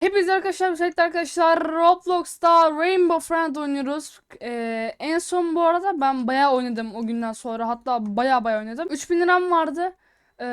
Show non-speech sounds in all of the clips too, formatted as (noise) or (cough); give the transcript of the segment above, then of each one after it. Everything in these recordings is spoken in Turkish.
Hepinize arkadaşlar müsait arkadaşlar Roblox'ta Rainbow Friend oynuyoruz. Ee, en son bu arada ben bayağı oynadım o günden sonra hatta bayağı bayağı oynadım. 3000 liram vardı. Ee,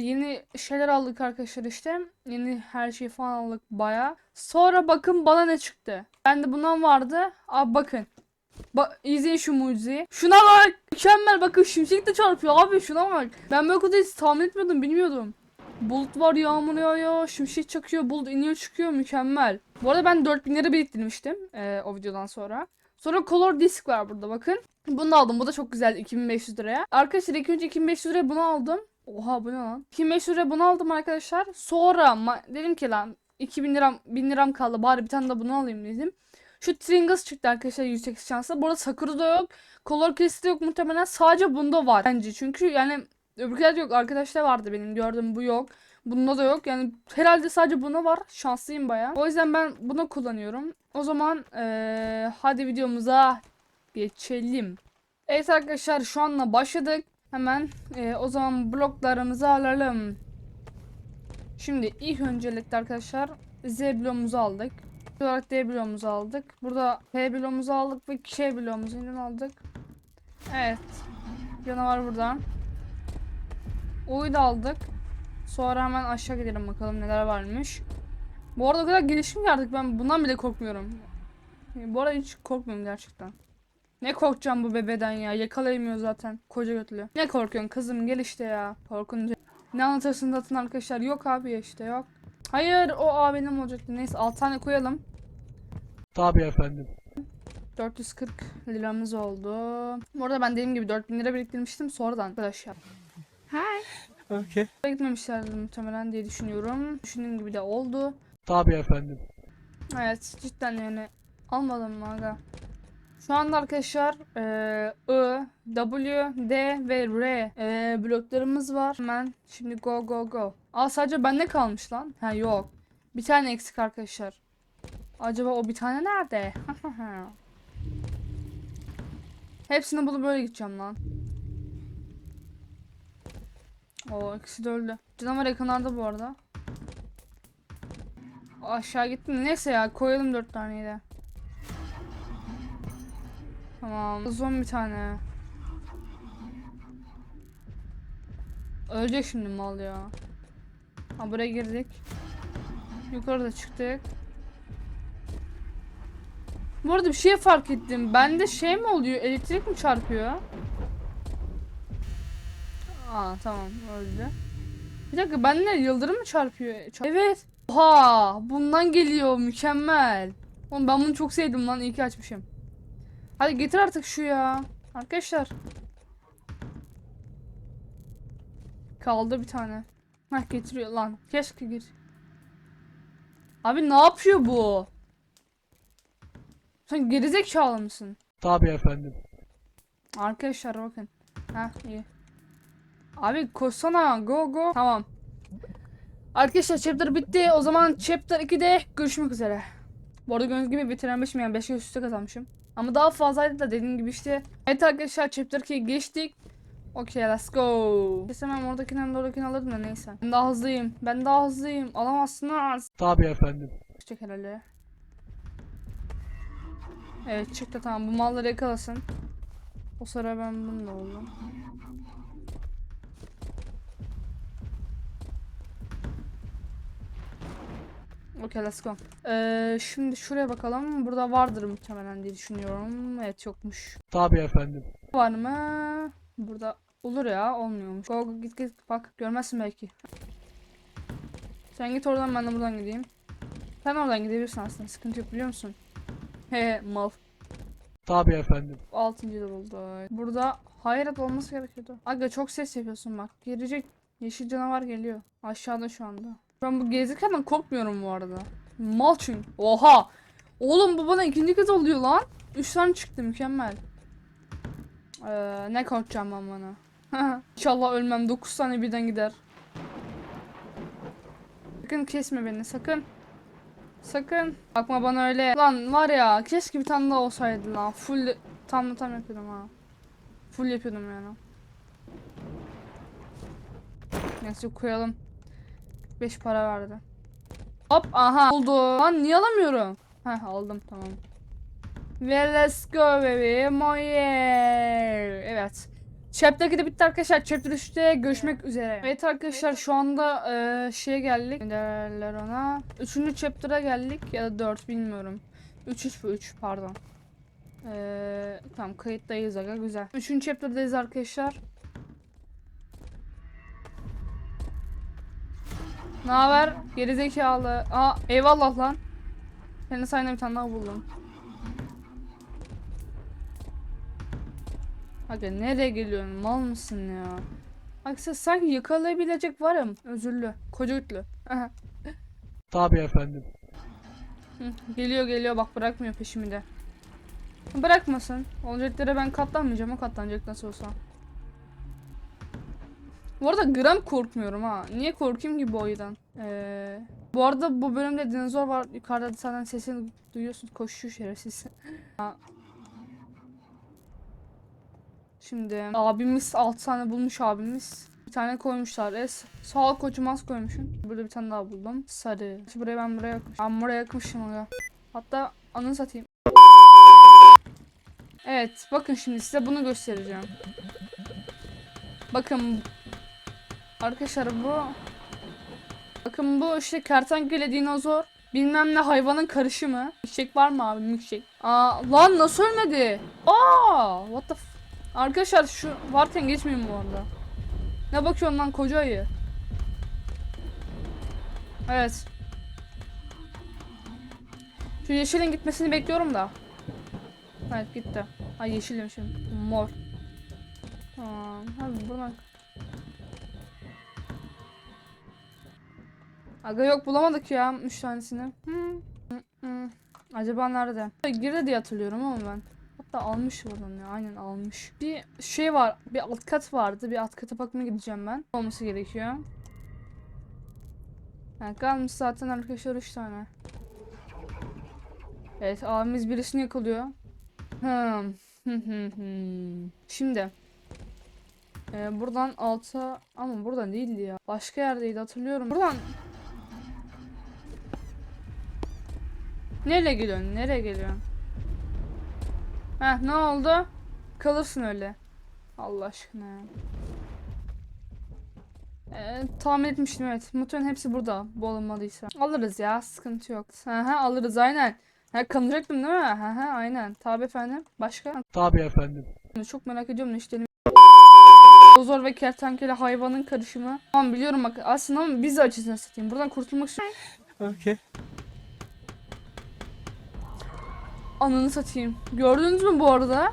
yeni şeyler aldık arkadaşlar işte. Yeni her şey falan aldık bayağı. Sonra bakın bana ne çıktı. Bende bundan vardı. Abi bakın. Bak izleyin şu mucizeyi. Şuna bak. Mükemmel bakın şimşek de çarpıyor abi şuna bak. Ben böyle hiç tahmin etmiyordum bilmiyordum. Bulut var yağmur yağıyor, şimşek çakıyor, bulut iniyor çıkıyor mükemmel. Bu arada ben 4000 lira biriktirmiştim eee, o videodan sonra. Sonra color disk var burada bakın. Bunu da aldım. Bu da çok güzel 2500 liraya. Arkadaşlar ilk önce 2500 liraya bunu aldım. Oha bu ne lan? 2500 liraya bunu aldım arkadaşlar. Sonra dedim ki lan 2000 liram 1000 liram kaldı bari bir tane de bunu alayım dedim. Şu Tringles çıktı arkadaşlar 108 şansla. Bu arada Sakura yok. Color Crystal yok muhtemelen. Sadece bunda var bence. Çünkü yani öbürkülerde yok. Arkadaşlar vardı benim gördüğüm bu yok. Bunda da yok. Yani herhalde sadece buna var. Şanslıyım baya. O yüzden ben bunu kullanıyorum. O zaman eee, hadi videomuza geçelim. Evet arkadaşlar şu anla başladık. Hemen eee, o zaman bloklarımızı alalım. Şimdi ilk öncelikle arkadaşlar Z bloğumuzu aldık. İlk olarak D bloğumuzu aldık. Burada P bloğumuzu aldık ve K bloğumuzu aldık. Evet. Canavar buradan. O'yu da aldık. Sonra hemen aşağı gidelim bakalım neler varmış. Bu arada o kadar gelişim geldik ben bundan bile korkmuyorum. Bu arada hiç korkmuyorum gerçekten. Ne korkacağım bu bebeden ya yakalayamıyor zaten koca götlü. Ne korkuyorsun kızım gel işte ya korkunca. Ne anlatırsın atın arkadaşlar yok abi ya işte yok. Hayır o A benim olacaktı neyse 6 tane koyalım. Tabii efendim. 440 liramız oldu. Bu arada ben dediğim gibi 4000 lira biriktirmiştim sonradan arkadaşlar. Okey. Gitmemişlerdi muhtemelen diye düşünüyorum. Düşündüğüm gibi de oldu. Tabii efendim. Evet cidden yani almadım mı aga? Şu anda arkadaşlar eee, I, W, D ve R eee, bloklarımız var. Hemen şimdi go go go. Aa sadece bende kalmış lan. Ha yok. Bir tane eksik arkadaşlar. Acaba o bir tane nerede? (laughs) Hepsini bulup böyle gideceğim lan. O ikisi de öldü. Canavar yakınlarda bu arada. Aşağı gittim. Neyse ya koyalım dört taneyi de. Tamam. Son bir tane. Ölecek şimdi mal ya. Ha buraya girdik. Yukarıda çıktık. Bu arada bir şey fark ettim. Bende şey mi oluyor? Elektrik mi çarpıyor? Aa tamam öldü. Bir dakika bende yıldırım mı çarpıyor? Çar- evet. Oha bundan geliyor mükemmel. Oğlum ben bunu çok sevdim lan iyi ki açmışım. Hadi getir artık şu ya. Arkadaşlar. Kaldı bir tane. Hah getiriyor lan. Keşke gir. Abi ne yapıyor bu? Sen gerizekalı mısın? Tabii efendim. Arkadaşlar bakın. Ha iyi. Abi koşsana go go. Tamam. Arkadaşlar chapter bitti. O zaman chapter 2'de görüşmek üzere. Bu arada gördüğünüz gibi bitirememişim yani 5 üstü kazanmışım. Ama daha fazlaydı da dediğim gibi işte. Evet arkadaşlar chapter 2'ye geçtik. Okey let's go. Kesemem oradakinden de oradakini alırım da neyse. Ben daha hızlıyım. Ben daha hızlıyım. Alamazsınız. Tabii efendim. Çıkacak herhalde. Evet çıktı tamam bu malları yakalasın. O sıra ben bununla oldum. Okey let's go. Ee, şimdi şuraya bakalım. Burada vardır muhtemelen diye düşünüyorum. Evet yokmuş. Tabii efendim. Var mı? Burada olur ya olmuyormuş. Go, go git git bak görmezsin belki. Sen git oradan ben de buradan gideyim. Sen oradan gidebilirsin aslında sıkıntı yok biliyor musun? He mal. Tabii efendim. Altıncı da buldu. Burada hayret olması gerekiyordu. Aga çok ses yapıyorsun bak. Gelecek yeşil canavar geliyor. Aşağıda şu anda. Ben bu gezirken korkmuyorum bu arada. Mal çünkü. Oha! Oğlum bu bana ikinci kez oluyor lan. Üç tane çıktı mükemmel. Ee, ne korkacağım ben bana. (laughs) İnşallah ölmem. Dokuz tane birden gider. Sakın kesme beni sakın. Sakın. Bakma bana öyle. Lan var ya keşke bir tane daha olsaydı lan. Full tam tam yapıyordum ha. Full yapıyordum yani. Neyse koyalım. 5 para verdi. Hop aha oldu. Lan niye alamıyorum? Heh aldım tamam. Ve let's go baby. Yeah. Evet. Chapter 2 de bitti arkadaşlar. Chapter 3'te görüşmek üzere. Evet arkadaşlar şu anda e, şeye geldik. Ne derler ona. Üçüncü chapter'a geldik ya da 4 bilmiyorum. 3 3 3 pardon. Ee, tamam kayıttayız aga güzel. Üçüncü chapter'dayız arkadaşlar. Ne haber? Gerizekalı. Aa eyvallah lan. Senin sayende bir tane daha buldum. Aga nereye geliyorsun? Mal mısın ya? Bak sen sanki yakalayabilecek varım. Özürlü. Koca ütlü. (laughs) Tabii efendim. Geliyor geliyor bak bırakmıyor peşimi de. Bırakmasın. Olacaklara ben katlanmayacağım o katlanacak nasıl olsa. Bu arada gram korkmuyorum ha. Niye korkayım ki bu oyundan? Ee, bu arada bu bölümde dinozor var. Yukarıda senden sesini duyuyorsun. Koşuyor şerefsiz. Şimdi abimiz 6 tane bulmuş abimiz. Bir tane koymuşlar. Es. Sağ ol koçum az koymuşsun. Burada bir tane daha buldum. Sarı. Şu buraya ben buraya yakmışım. Ben buraya yakmışım aga. Hatta anını satayım. Evet bakın şimdi size bunu göstereceğim. Bakın. Arkadaşlar bu. Bakın bu işte kertenkele dinozor. Bilmem ne hayvanın karışımı. Milkshake var mı abi milkshake? Aa lan nasıl ölmedi? Aa what the f Arkadaşlar şu varken geçmeyin bu arada. Ne bakıyorsun lan koca ayı? Evet. Şu yeşilin gitmesini bekliyorum da. Evet gitti. Ay yeşil demişim. Mor. Tamam. Hadi buradan. Aga yok bulamadık ya 3 tanesini. Hmm. Hı. Acaba nerede? Girdi diye hatırlıyorum ama ben. Hatta almış buradan ya aynen almış. Bir şey var bir alt kat vardı bir alt kata bakmaya gideceğim ben. Olması gerekiyor. Yani kalmış zaten arkadaşlar 3 tane. Evet abimiz birisini yakalıyor. Hmm. (laughs) Şimdi. Ee, buradan alta ama buradan değildi ya. Başka yerdeydi hatırlıyorum. Buradan Nereye geliyorsun? Nereye geliyorsun? Heh ne oldu? Kalırsın öyle. Allah aşkına ya. Ee, tahmin etmiştim evet. Muhtemelen hepsi burada. Bu alınmadıysa. Alırız ya. Sıkıntı yok. Aha alırız aynen. Ha kanacaktım değil mi? Aha aynen. Tabi efendim. Başka? Tabii efendim. Çok merak ediyorum ne işlerini. Dozor ve kertenkele hayvanın karışımı. Tamam biliyorum bak aslında ama biz de açısını satayım. Buradan kurtulmak için Okay. Ananı satayım. Gördünüz mü bu arada?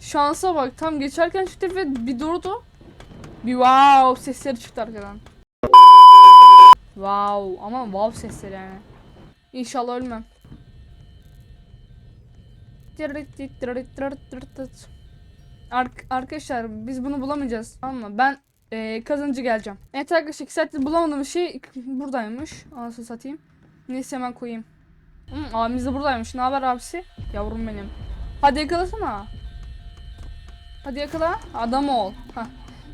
Şansa bak. Tam geçerken çıktı ve bir durdu. Bir wow sesleri çıktı arkadan. Wow ama wow sesleri yani. İnşallah ölmem. Ark arkadaşlar biz bunu bulamayacağız mı? Ben eee kazanıcı geleceğim. Evet arkadaşlar 2 saattir bulamadığım şey buradaymış. Anasını satayım. Neyse hemen koyayım. Hı, abimiz de buradaymış. Ne haber abisi? Yavrum benim. Hadi yakalasana. Hadi yakala. Adam ol. Hah.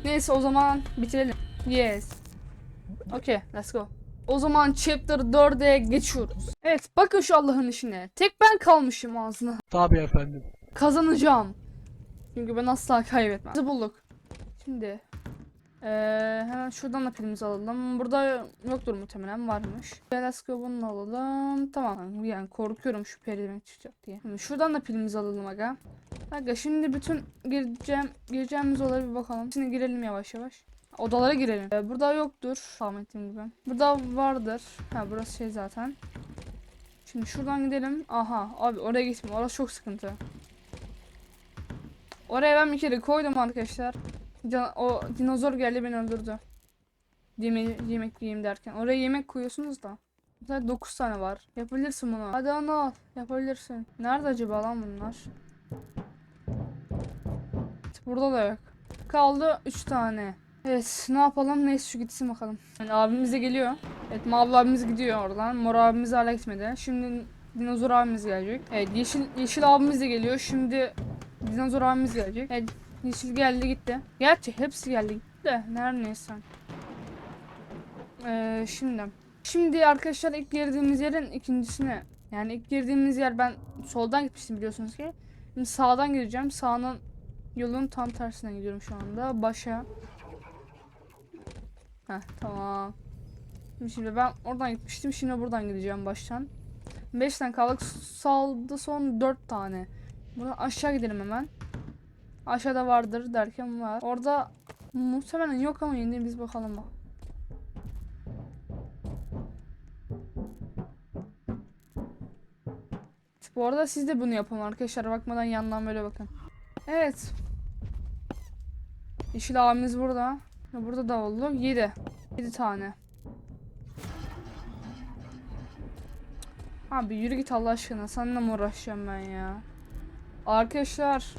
Neyse o zaman bitirelim. Yes. Okay, let's go. O zaman chapter 4'e geçiyoruz. Evet, bakın şu Allah'ın işine. Tek ben kalmışım ağzına. Tabii efendim. Kazanacağım. Çünkü ben asla kaybetmem. Bizi bulduk. Şimdi eee, hemen şuradan da pilimizi alalım. Burada yoktur muhtemelen varmış. Let's go bunu da alalım. Tamam yani korkuyorum şu perilemek çıkacak diye. Şimdi şuradan da pilimizi alalım aga. Aga şimdi bütün gireceğim, gireceğimiz odalara bir bakalım. Şimdi girelim yavaş yavaş. Odalara girelim. Ee, burada yoktur. Tahmin ettiğim gibi. Burada vardır. Ha burası şey zaten. Şimdi şuradan gidelim. Aha abi oraya gitme. Orası çok sıkıntı. Oraya ben bir kere koydum arkadaşlar. Can- o dinozor geldi beni öldürdü. Yeme yemek yiyeyim derken. Oraya yemek koyuyorsunuz da. Mesela 9 tane var. Yapabilirsin bunu. Hadi onu al. Yapabilirsin. Nerede acaba lan bunlar? Burada da yok. Kaldı 3 tane. Evet ne yapalım neyse şu gitsin bakalım. Yani abimiz de geliyor. Evet mavi abimiz gidiyor oradan. Mor abimiz hala gitmedi. Şimdi dinozor abimiz gelecek. Evet yeşil, yeşil abimiz de geliyor. Şimdi dinozor abimiz gelecek. Evet yeşil geldi gitti. Gerçi hepsi geldi gitti de. Her neyse. Ee, şimdi. Şimdi arkadaşlar ilk girdiğimiz yerin ikincisine yani ilk girdiğimiz yer ben soldan gitmiştim biliyorsunuz ki. Şimdi sağdan gireceğim. Sağının yolun tam tersinden gidiyorum şu anda. Başa. Heh tamam. Şimdi, ben oradan gitmiştim. Şimdi buradan gideceğim baştan. 5 tane kaldık. Saldı son 4 tane. Buradan aşağı gidelim hemen. Aşağıda vardır derken var. Orada muhtemelen yok ama yine biz bakalım bak. Bu arada siz de bunu yapın arkadaşlar. Bakmadan yandan böyle bakın. Evet. Yeşil abimiz burada. Burada da oldu. 7. 7 tane. Abi yürü git Allah aşkına. Seninle mi uğraşacağım ben ya? Arkadaşlar.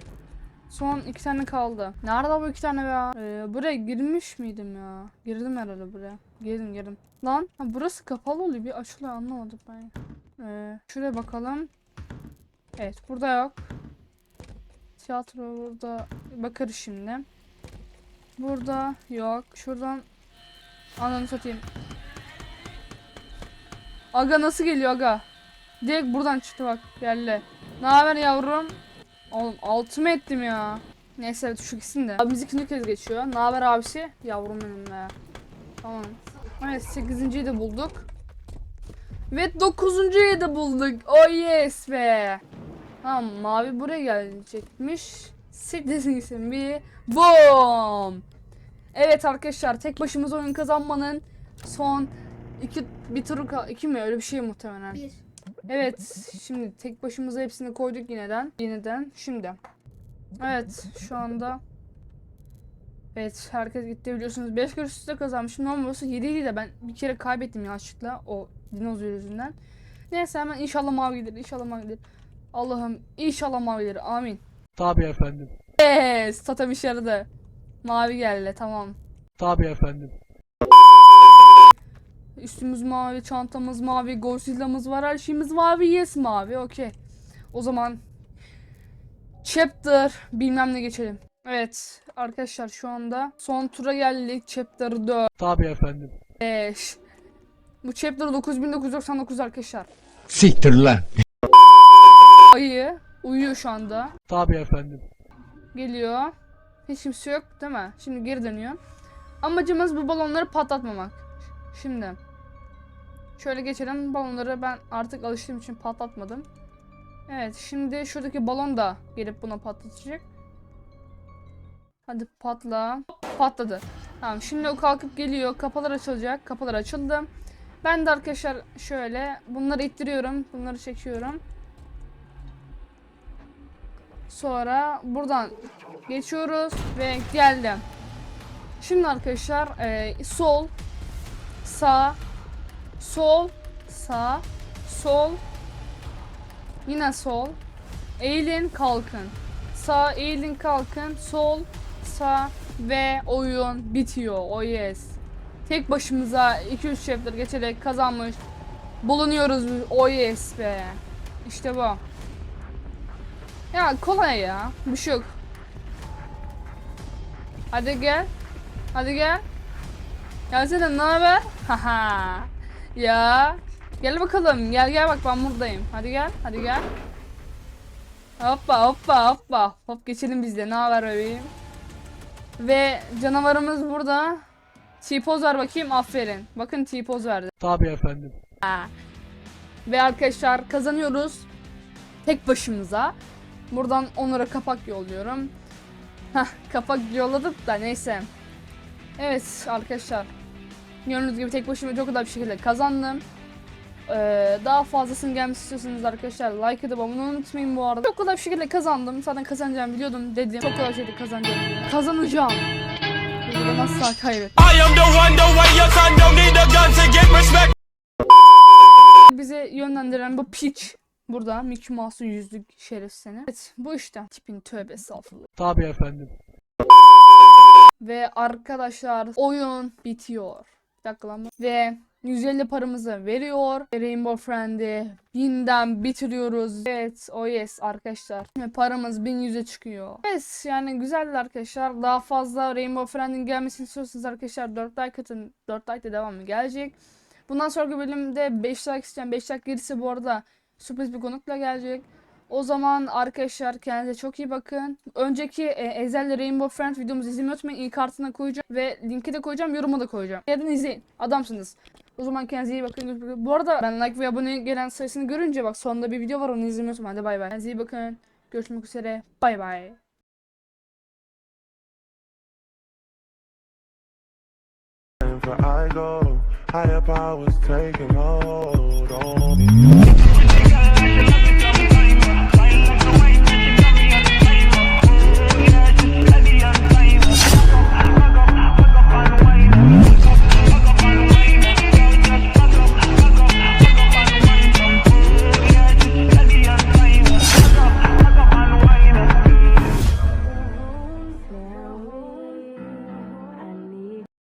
Son iki tane kaldı. Nerede bu iki tane be? Ee, buraya girmiş miydim ya? Girdim herhalde buraya. Girdim girdim. Lan ha, burası kapalı oluyor. Bir açılıyor anlamadım ben. Ee, şuraya bakalım. Evet burada yok. Tiyatro burada bakarız şimdi. Burada yok. Şuradan ananı satayım. Aga nasıl geliyor aga? Direkt buradan çıktı bak geldi. Ne haber yavrum? Oğlum altıma ettim ya. Neyse evet şu gitsin de. Abimiz ikinci kez geçiyor. Ne haber abisi? Yavrum benim be. Tamam. Evet 8.yi de bulduk. Ve 9.yi de bulduk. Oh yes be. Tamam mavi buraya gelecekmiş. Siktirsin gitsin bir. Boom. Evet arkadaşlar tek başımıza oyun kazanmanın son iki bir turu iki mi öyle bir şey muhtemelen. Bir. Evet şimdi tek başımıza hepsini koyduk yineden. Yineden şimdi. Evet şu anda Evet herkes gitti biliyorsunuz 5 kere üst kazanmışım. Normal olsa 7 idi de ben bir kere kaybettim yanlışlıkla o dinozor yüzünden. Neyse hemen inşallah mavi gelir inşallah mavi gelir. Allah'ım inşallah mavi gelir amin. Tabii efendim. Yes totem işe yaradı. Mavi geldi tamam. Tabii efendim. Üstümüz mavi, çantamız mavi, Godzilla'mız var, her şeyimiz mavi, yes mavi, okey. O zaman chapter bilmem ne geçelim. Evet arkadaşlar şu anda son tura geldik. Chapter 4. Tabii efendim. Bu chapter 9999 arkadaşlar. Siktir lan. Ayı uyuyor şu anda. Tabii efendim. Geliyor. Hiç kimse yok değil mi? Şimdi geri dönüyor. Amacımız bu balonları patlatmamak. Şimdi. Şöyle geçelim. Balonları ben artık alıştığım için patlatmadım. Evet şimdi şuradaki balon da gelip buna patlatacak. Hadi patla. Patladı. Tamam şimdi o kalkıp geliyor. Kapılar açılacak. Kapılar açıldı. Ben de arkadaşlar şöyle bunları ittiriyorum. Bunları çekiyorum. Sonra buradan geçiyoruz ve geldim. Şimdi arkadaşlar e, sol, sağ, sol, sağ, sol, yine sol, eğilin kalkın. Sağ eğilin kalkın, sol, sağ ve oyun bitiyor. Oh yes. Tek başımıza 2-3 chapter geçerek kazanmış bulunuyoruz. Oh yes be. İşte bu. Ya kolay ya. Bir şey yok. Hadi gel. Hadi gel. Gelsene ne haber? (laughs) Haha. Ya. Gel bakalım. Gel gel bak ben buradayım. Hadi gel. Hadi gel. Hoppa hoppa hoppa. Hop geçelim biz de. Ne haber bebeğim? Ve canavarımız burada. T-poz ver bakayım. Aferin. Bakın T-poz verdi. Tabii efendim. Ve arkadaşlar kazanıyoruz. Tek başımıza. Buradan onlara kapak yolluyorum. Hah kapak yolladık da neyse. Evet arkadaşlar. Gördüğünüz gibi tek başıma çok kadar bir şekilde kazandım. Ee, daha fazlasını gelmesi istiyorsanız arkadaşlar like atıp abone olmayı unutmayın bu arada. Çok kolay bir şekilde kazandım. Zaten kazanacağımı biliyordum dedim. Çok kolay bir şekilde kazanacağım. Kazanacağım. Burada asla kaybet. I am the one, the way your son don't need a gun to get respect. bize yönlendiren bu piç burada Mickey Mouse'un yüzlük şeref seni. Evet bu işte tipin tövbe estağfurullah. Tabii efendim. Ve arkadaşlar oyun bitiyor. Bir dakika lan. bu. Ve 150 paramızı veriyor. Rainbow Friend'i 1000'den bitiriyoruz. Evet o yes arkadaşlar. Ve paramız 1100'e çıkıyor. Evet yani güzeldi arkadaşlar. Daha fazla Rainbow Friend'in gelmesini istiyorsanız arkadaşlar 4 like atın. 4 like de devamı gelecek. Bundan sonraki bölümde 5 like isteyen 5 like gelirse bu arada sürpriz bir konukla gelecek. O zaman arkadaşlar kendinize çok iyi bakın. Önceki e, Ezel'le Rainbow Friend videomuzu izlemeyi unutmayın. İlk kartına koyacağım ve linki de koyacağım, yoruma da koyacağım. Gelin izleyin. Adamsınız. O zaman kendinize iyi bakın. Bu arada ben like ve abone gelen sayısını görünce bak sonunda bir video var onu izlemeyi unutmayın. Hadi bay bay. Kendinize iyi bakın. Görüşmek üzere. Bay bay. I go, higher powers taking hold on me.